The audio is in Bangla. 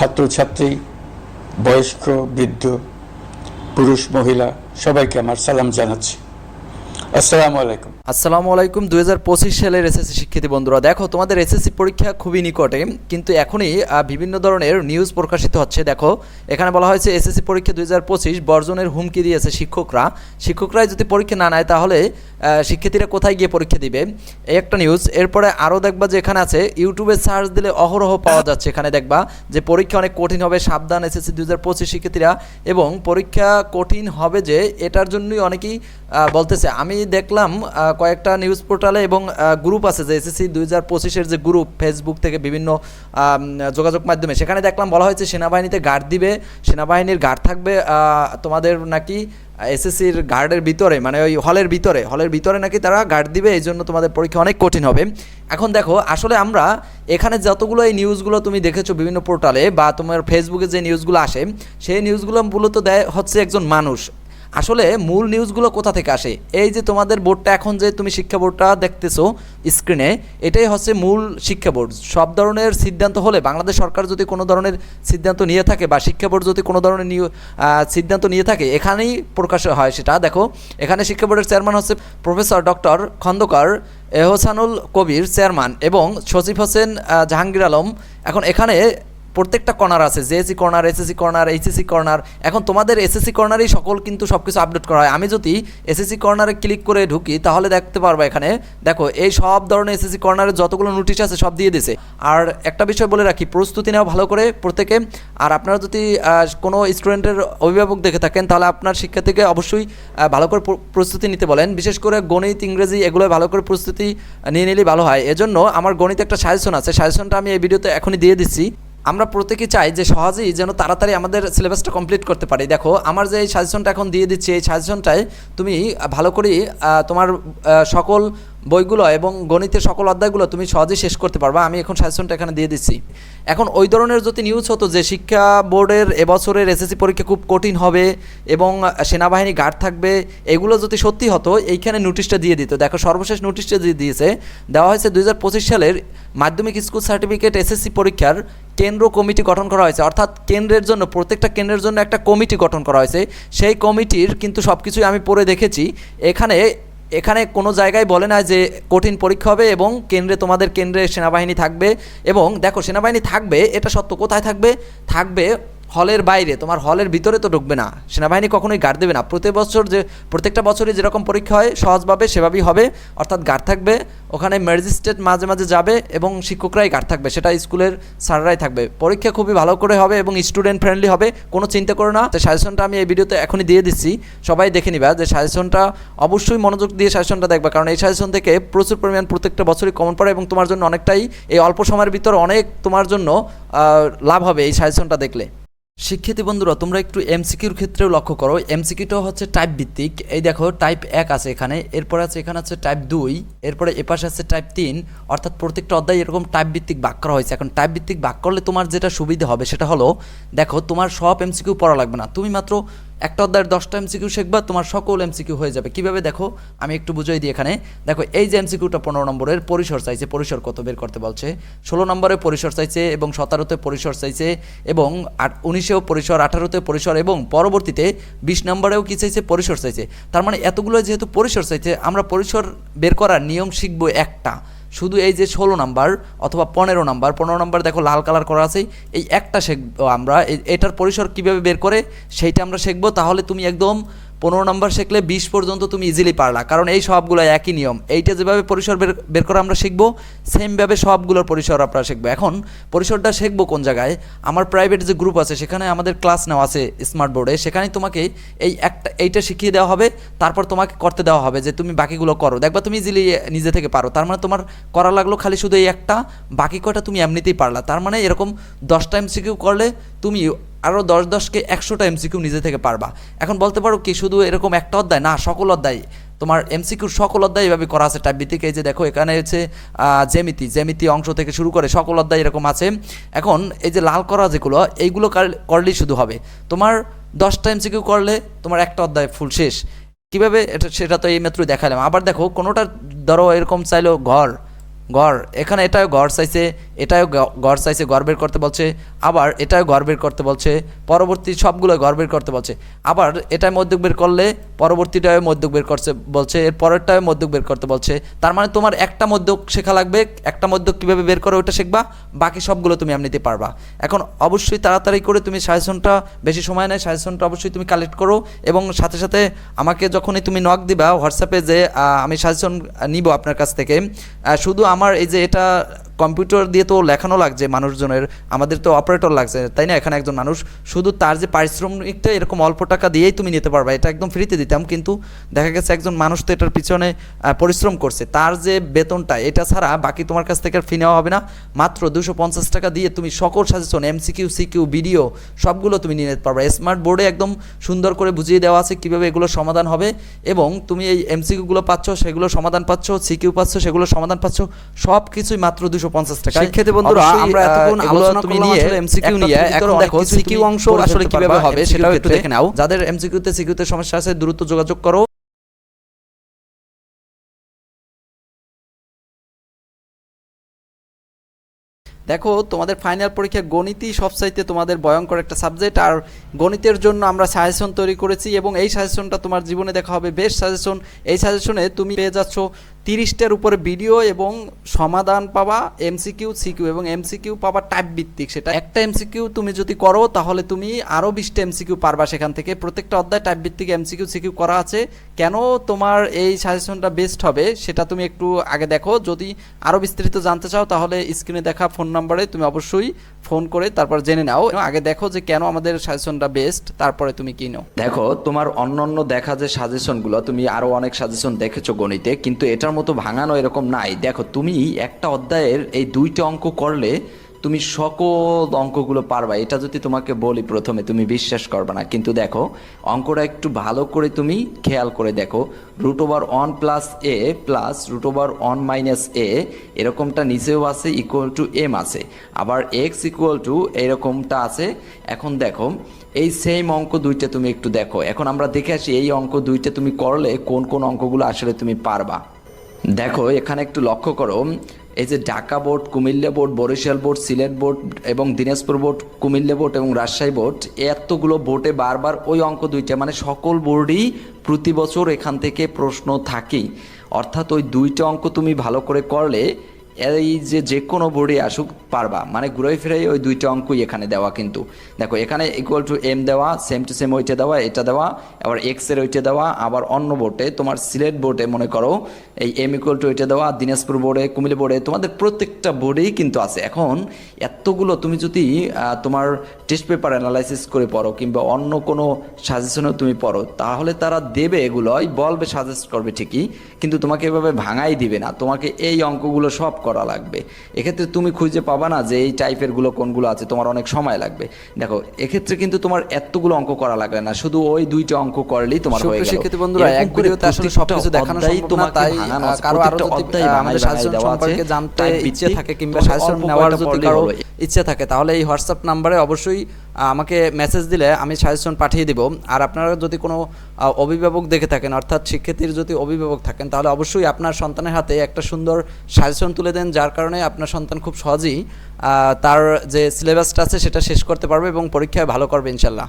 ছাত্রছাত্রী বয়স্ক বৃদ্ধ পুরুষ মহিলা সবাইকে আমার সালাম জানাচ্ছি। আসসালামু আলাইকুম। আসসালামু দুই হাজার পঁচিশ সালের এসএসসি শিক্ষার্থী বন্ধুরা, দেখো, তোমাদের এসএসসি পরীক্ষা খুবই নিকটে, কিন্তু এখনই বিভিন্ন ধরনের নিউজ প্রকাশিত হচ্ছে। দেখো, এখানে বলা হয়েছে, এসএসসি পরীক্ষা দু হাজার পঁচিশ বর্জনের হুমকি দিয়েছে শিক্ষকরা। শিক্ষকরাই যদি পরীক্ষা না নেয় তাহলে শিক্ষার্থীরা কোথায় গিয়ে পরীক্ষা দিবে? এই একটা নিউজ এরপরে আরও দেখবা যে এখানে আছে, ইউটিউবে সার্চ দিলে অহরহ পাওয়া যাচ্ছে। এখানে দেখবা যে পরীক্ষা অনেক কঠিন হবে, সাবধান এসএসসি দুই হাজার পঁচিশ শিক্ষার্থীরা। এবং পরীক্ষা কঠিন হবে যে, এটার জন্যই অনেকেই বলতেছে, আমি দেখলাম কয়েকটা নিউজ পোর্টালে এবং গ্রুপ আছে যে এসএসসি দুই হাজার পঁচিশের যে গ্রুপ ফেসবুক থেকে বিভিন্ন যোগাযোগ মাধ্যমে, সেখানে দেখলাম বলা হয়েছে সেনাবাহিনীতে গার্ড দিবে, সেনাবাহিনীর গার্ড থাকবে তোমাদের নাকি এসএসসির গার্ডের ভিতরে মানে ওই হলের ভিতরে হলের ভিতরে নাকি তারা গার্ড দিবে, এই জন্য তোমাদের পরীক্ষা অনেক কঠিন হবে। এখন দেখো, আসলে আমরা এখানে যতগুলো এই নিউজগুলো তুমি দেখেছ বিভিন্ন পোর্টালে বা তোমার ফেসবুকে যে নিউজগুলো আসে, সেই নিউজগুলো মূলত দেয় হচ্ছে একজন মানুষ। আসলে মূল নিউজগুলো কোথা থেকে আসে? এই যে তোমাদের বোর্ডটা এখন যে তুমি শিক্ষা বোর্ডটা দেখতেছো স্ক্রিনে এটাই হচ্ছে মূল শিক্ষা বোর্ড। সব ধরনের সিদ্ধান্ত হলে, বাংলাদেশ সরকার যদি কোনো ধরনের সিদ্ধান্ত নিয়ে থাকে বা শিক্ষা বোর্ড যদি কোনো ধরনের সিদ্ধান্ত নিয়ে থাকে, এখানেই প্রকাশ হয় সেটা। দেখো, এখানে শিক্ষা বোর্ডের চেয়ারম্যান হচ্ছে professor doctor Khondokar Ehsanul Kabir chairman এবং সচিব হোসেন জাহাঙ্গীর আলম। এখন এখানে প্রত্যেকটা কর্নার আছে JSC corner SSC corner HSC corner এখন তোমাদের এসএসসি কর্নারই সকল কিন্তু সব কিছু আপডেট করা হয়। আমি যদি এসএসসি কর্নারে ক্লিক করে ঢুকি, তাহলে দেখতে পারব এখানে, দেখো, এই সব ধরনের এসএসসি কর্নারে যতগুলো নোটিশ আছে, সব দিয়ে দিছে। আর একটা বিষয় বলে রাখি, প্রস্তুতি নেওয়া ভালো করে প্রত্যেকে। আর আপনারা যদি কোনো স্টুডেন্টের অভিভাবক দেখে থাকেন, তাহলে আপনার শিক্ষার্থীকে অবশ্যই ভালো করে প্রস্তুতি নিতে বলেন। বিশেষ করে গণিত, ইংরেজি, এগুলো ভালো করে প্রস্তুতি নিয়ে নিলেই ভালো হয়। এজন্য আমার গণিত একটা সাজেশন আছে। সাজেশনটা আমি এই ভিডিওতে এখনই দিয়ে দিচ্ছি। আমরা প্রত্যেকে চাই যে সহজেই যেন তাড়াতাড়ি আমাদের সিলেবাসটা কমপ্লিট করতে পারি। দেখো, আমার যে এই সাজেশনটা এখন দিয়ে দিচ্ছি, এই সাজেশনটায় তুমি ভালো করে তোমার সকল বইগুলো এবং গণিতের সকল অধ্যায়গুলো তুমি সহজেই শেষ করতে পারবা। আমি এখন সাজেশনটা এখানে দিয়ে দিচ্ছি। এখন ওই ধরনের যদি নিউজ হতো যে শিক্ষা বোর্ডের এবছরের এসএসসি পরীক্ষা খুব কঠিন হবে এবং সেনাবাহিনী গার্ড থাকবে, এগুলো যদি সত্যি হতো, এইখানে নোটিশটা দিয়ে দিত। দেখো, সর্বশেষ নোটিশটা দিয়ে দিয়েছে। দেওয়া হয়েছে দু হাজার পঁচিশ সালের মাধ্যমিক স্কুল সার্টিফিকেট এসএসসি পরীক্ষার কেন্দ্র কমিটি গঠন করা হয়েছে। অর্থাৎ কেন্দ্রের জন্য, প্রত্যেকটা কেন্দ্রের জন্য একটা কমিটি গঠন করা হয়েছে। সেই কমিটির কিন্তু সব কিছুই আমি পড়ে দেখেছি। এখানে এখানে কোনো জায়গায় বলে না যে কঠিন পরীক্ষা হবে এবং কেন্দ্রে তোমাদের কেন্দ্রে সেনাবাহিনী থাকবে এবং দেখো, সেনাবাহিনী থাকবে, এটা সত্য, কোথায় থাকবে? থাকবে হলের বাইরে, তোমার হলের ভিতরে তো ঢুকবে না। সেনাবাহিনী কখনোই গার্ড দেবে না। প্রতি বছর যে, প্রত্যেকটা বছরই যেরকম পরীক্ষা হয়, সহজভাবে সেভাবেই হবে। অর্থাৎ গার্ড থাকবে, ওখানে ম্যাজিস্ট্রেট মাঝে মাঝে যাবে এবং শিক্ষকরাই গার্ড থাকবে। সেটা স্কুলের স্যাররাই থাকবে। পরীক্ষা খুবই ভালো করে হবে এবং স্টুডেন্ট ফ্রেন্ডলি হবে, কোনো চিন্তা করো না। তো সাজেশনটা আমি এই ভিডিওতে এখনই দিয়ে দিচ্ছি। সবাই দেখে নিবা যে সাজেশনটা অবশ্যই মনোযোগ দিয়ে সাজেশনটা দেখবা। কারণ এই সাজেশন থেকে প্রচুর পরিমাণ প্রত্যেকটা বছরই কমন পড়ে এবং তোমার জন্য অনেকটাই এই অল্প সময়ের ভিতর অনেক তোমার জন্য লাভ হবে এই সাজেশনটা দেখলে। শিক্ষার্থী বন্ধুরা, তোমরা একটু এমসিকিউর ক্ষেত্রেও লক্ষ্য করো। এমসিকিউটা হচ্ছে টাইপ ভিত্তিক। এই দেখো টাইপ এক আছে এখানে, এরপরে আছে এখানে আছে টাইপ দুই, এরপরে এপাশে আছে টাইপ তিন। অর্থাৎ প্রত্যেকটা অধ্যায় এরকম টাইপ ভিত্তিক ভাগ করা হয়েছে এখন টাইপ ভিত্তিক ভাগ করলে তোমার যেটা সুবিধা হবে সেটা হলো, দেখো, তোমার সব এমসিকিউ পড়া লাগবে না। তুমি মাত্র একটা অধ্যায়ের দশটা এমসিকিউ শিখবা, তোমার সকল এমসিকিউ হয়ে যাবে। কীভাবে? দেখো, আমি একটু বুঝাই দিই এখানে। দেখো, এই যে এমসিকিউটা পনেরো নম্বরের, পরিসর চাইছে, পরিসর কত বের করতে বলছে? ষোলো নম্বরে পরিসর চাইছে এবং সতেরোতে পরিসর চাইছে এবং আট উনিশেও পরিসর, আঠারোতে পরিসর এবং পরবর্তীতে বিশ নম্বরেও কী চাইছে? পরিসর চাইছে। তার মানে এতগুলো যেহেতু পরিসর চাইছে, আমরা পরিসর বের করার নিয়ম শিখব একটা। শুধু এই যে ষোলো নাম্বার অথবা পনেরো নাম্বার পনেরো নাম্বার দেখো লাল কালার করা আছে, এই একটা শেখবো আমরা এটার পরিসর কীভাবে বের করে, সেইটা আমরা শিখব, তাহলে তুমি একদম পনেরো নাম্বার শিখলে বিশ পর্যন্ত তুমি ইজিলি পারলা। কারণ এই সবগুলো একই নিয়ম। এইটা যেভাবে পরিসর বের বের করে আমরা শিখব, সেমভাবে সবগুলোর পরিসর আমরা শিখব। এখন পরিসরটা শিখব কোন জায়গায়? আমার প্রাইভেট যে গ্রুপ আছে, সেখানে আমাদের ক্লাস নেওয়া আছে স্মার্ট বোর্ডে সেখানে তোমাকে এই একটা, এইটা শিখিয়ে দেওয়া হবে, তারপর তোমাকে করতে দেওয়া হবে যে তুমি বাকিগুলো করো। দেখবা তুমি ইজিলি নিজে থেকে পারো। তার মানে তোমার করা লাগল খালি শুধু এই একটা, বাকি কটা তুমি এমনিতেই পারলা। তার মানে এরকম দশটা এমসিকিউ করলে তুমি আরও দশ দশকে একশোটা এমসিকিউ নিজে থেকে পারবা। এখন বলতে পারো কি, শুধু এরকম একটা অধ্যায়? না, সকল অধ্যায়। তোমার এমসিকিউর সকল অধ্যায় এভাবে করা আছে। টাইপ ভিত্তিক এই যে দেখো, এখানে হচ্ছে জেমিতি জ্যামিতি। অংশ থেকে শুরু করে সকল অধ্যায় এরকম আছে। এখন এই যে লাল করা যেগুলো, এইগুলো করলেই শুধু হবে। তোমার দশটা এমসিকিউ করলে তোমার একটা অধ্যায় ফুল শেষ। কীভাবে? এটা, সেটা তো এই মাত্রই দেখালাম। আবার দেখো কোনোটা ধরো এরকম চাইলো ঘর। গড়। এখানে এটাও গড় চাইছে, এটাও গড় চাইছে, গড় বের করতে বলছে। আবার এটাও গড় বের করতে বলছে, পরবর্তী সবগুলো গড় বের করতে বলছে। আবার এটাই মধ্যক বের করলে পরবর্তীটাও মধ্যক বের করছে বলছে এর পরেরটাও মধ্যক বের করতে বলছে। তার মানে তোমার একটা মধ্যক শেখা লাগবে, একটা মধ্যক কীভাবে বের করে ওটা শিখবা, বাকি সবগুলো তুমি এমনিতে পারবা। এখন অবশ্যই তাড়াতাড়ি করে তুমি সাজেশনটা, বেশি সময় নেয় সাজেশনটা অবশ্যই তুমি কালেক্ট করো এবং সাথে সাথে আমাকে যখনই তুমি নক দিবা, হোয়াটসঅ্যাপে যে আমি সাজেশন নিব আপনার কাছ থেকে শুধু আমার এই যে এটা কম্পিউটার দিয়ে তো লেখানো লাগছে মানুষজনের, আমাদের তো অপারেটর লাগছে, তাই না? এখানে একজন মানুষ, শুধু তার যে পারিশ্রমিকটা এরকম অল্প টাকা দিয়েই তুমি নিতে পারবা, এটা একদম ফ্রিতে দিতাম, কিন্তু দেখা গেছে একজন মানুষ তো এটার পিছনে পরিশ্রম করছে। তার যে বেতনটা, এটা ছাড়া বাকি তোমার কাছ থেকে ফি নেওয়া হবে না। মাত্র দুশো পঞ্চাশ টাকা দিয়ে তুমি সকল সাজেশন এমসিকিউ সিকিউ ভিডিও সবগুলো তুমি নিয়ে নিতে পারবে। স্মার্ট বোর্ডে একদম সুন্দর করে বুঝিয়ে দেওয়া আছে কীভাবে এগুলো সমাধান হবে এবং তুমি এই এমসিকিউগুলো পাচ্ছ, সেগুলো সমাধান পাচ্ছ সিকিউ পাচ্ছ, সেগুলো সমাধান পাচ্ছ সব কিছুই মাত্র দুশো পঞ্চাশ টাকা। শিক্ষার্থী বন্ধুরা, আমরা এতক্ষণ আলোচনা তুমি নিয়ে একটা নিয়ে, এখন দেখো তুমি অংশ আসলে কীভাবে হবে সেটাও একটু দেখে নাও। যাদের এমসিকিউতে সিকিউতে সমস্যা আছে দ্রুত যোগাযোগ করো। দেখো তোমাদের ফাইনাল পরীক্ষা গণিতই সবচাইতে তোমাদের ভয়ঙ্কর একটা সাবজেক্ট আর গণিতের জন্য আমরা সাজেশন তৈরি করেছি এবং এই সাজেশনটা তোমার জীবনে দেখা হবে। বেস্ট সাজেশন এই সাজেশনে তুমি পেয়ে যাচ্ছ তিরিশটার উপরে ভিডিও এবং সমাধান পাবা, এমসিকিউ, সিকিউ এবং এমসিকিউ পাবা টাইপ ভিত্তিক সেটা একটা এমসিকিউ তুমি যদি করো, তাহলে তুমি আরও বিশটা এমসিকিউ পারবা সেখান থেকে। প্রত্যেকটা অধ্যায় টাইপ ভিত্তিক এমসিকিউ, সিকিউ করা আছে। কেন তোমার এই সাজেশনটা বেস্ট হবে, সেটা তুমি একটু আগে দেখো। যদি আরও বিস্তারিত জানতে চাও, তাহলে স্ক্রিনে দেখা ফোন নম্বরে তুমি অবশ্যই ফোন করে তারপর জেনে নাও। আগে দেখো যে কেন আমাদের সাজেশনটা বেস্ট তারপরে তুমি কিনো দেখো, তোমার অন্য অন্য দেখা যে সাজেশনগুলো তুমি আরও অনেক সাজেশন দেখেছ গণিতে, কিন্তু এটার মতো ভাঙানো এরকম নাই। দেখো, তুমি একটা অধ্যায়ের এই দুইটা অঙ্ক করলে তুমি সকল অঙ্কগুলো পারবা। এটা যদি তোমাকে বলি প্রথমে, তুমি বিশ্বাস করবে না। কিন্তু দেখো, অঙ্কটা একটু ভালো করে তুমি খেয়াল করে দেখো। Root over one plus A plus root over one minus A এরকমটা নিচেও আছে ইকুয়াল টু এম আছে। আবার এক্স ইকুয়াল টু এরকমটা আছে। এখন দেখো, এই সেম অঙ্ক দুইটা তুমি একটু দেখো। এখন আমরা দেখে আসি, এই অঙ্ক দুইটা তুমি করলে কোন কোন অঙ্কগুলো আসলে তুমি পারবা। দেখো, এখানে একটু লক্ষ্য করো। এই যে Dhaka board, Comilla board, Barishal board, Sylhet board এবং দিনাজপুর বোর্ড, কুমিল্লা বোর্ড এবং রাজশাহী বোর্ড, এতগুলো বোর্ডে বারবার ওই অঙ্ক দুইটা মানে সকল বোর্ডই প্রতি বছর এখান থেকে প্রশ্ন থাকেই। অর্থাৎ ওই দুইটা অঙ্ক তুমি ভালো করে করলে এই যে যে কোনো বোর্ডে আসুক, পারবা। মানে ঘুরে ফিরে ওই দুইটা অঙ্কই এখানে দেওয়া কিন্তু। দেখো, এখানে ইকুয়াল টু এম দেওয়া সেম টু সেম ওইটা দেওয়া, এটা দেওয়া, আবার এক্সের ওইটা দেওয়া, আবার অন্য বোর্ডে তোমার সিলেট বোর্ডে মনে করো, এই এম ইকুয়াল টু ওইটা দেওয়া, দিনাজপুর বোর্ডে কুমিল্লা বোর্ডে তোমাদের প্রত্যেকটা বোর্ডেই কিন্তু আছে। এখন এতগুলো তুমি যদি তোমার টেস্ট পেপার অ্যানালাইসিস করে পড়ো, কিংবা অন্য কোনো সাজেশনও তুমি পড়ো, তাহলে তারা দেবে এগুলোই, বলবে সাজেস্ট করবে ঠিকই, কিন্তু তোমাকে এভাবে ভাঙাই দিবে না। তোমাকে এই অঙ্কগুলো সব করা লাগবে এক্ষেত্রে তুমি খুঁজে পাবা না যে এই টাইপেরগুলো কোনগুলো আছে তোমার অনেক সময় লাগবে দেখো এক্ষেত্রে কিন্তু তোমার এতগুলো অঙ্ক করা লাগবে না শুধু ওই দুইটা অঙ্ক করলেই তোমার হয়ে গেল শিক্ষার্থী বন্ধুরা এক ভিডিওতে আসলে সবকিছু দেখানো সম্ভব না তাই। কারও আরও যদি আমাদের সাজেশন সম্পর্কে জানতে ইচ্ছে থাকে কিংবা সাজেশন নেওয়ার যদি কারও। ইচ্ছে থাকে তাহলে এই হোয়াটসঅ্যাপ নাম্বারে অবশ্যই আমাকে মেসেজ দিলে আমি সাজেশন পাঠিয়ে দিব। আর আপনারা যদি কোনো অভিভাবক দেখে থাকেন, অর্থাৎ শিক্ষার্থীর যদি অভিভাবক থাকেন, তাহলে অবশ্যই আপনার সন্তানের হাতে একটা সুন্দর সাজেশন তুলে দেন, যার কারণে আপনার সন্তান খুব সহজেই তার যে সিলেবাসটা আছে, সেটা শেষ করতে পারবে এবং পরীক্ষায় ভালো করবে, ইনশাল্লাহ।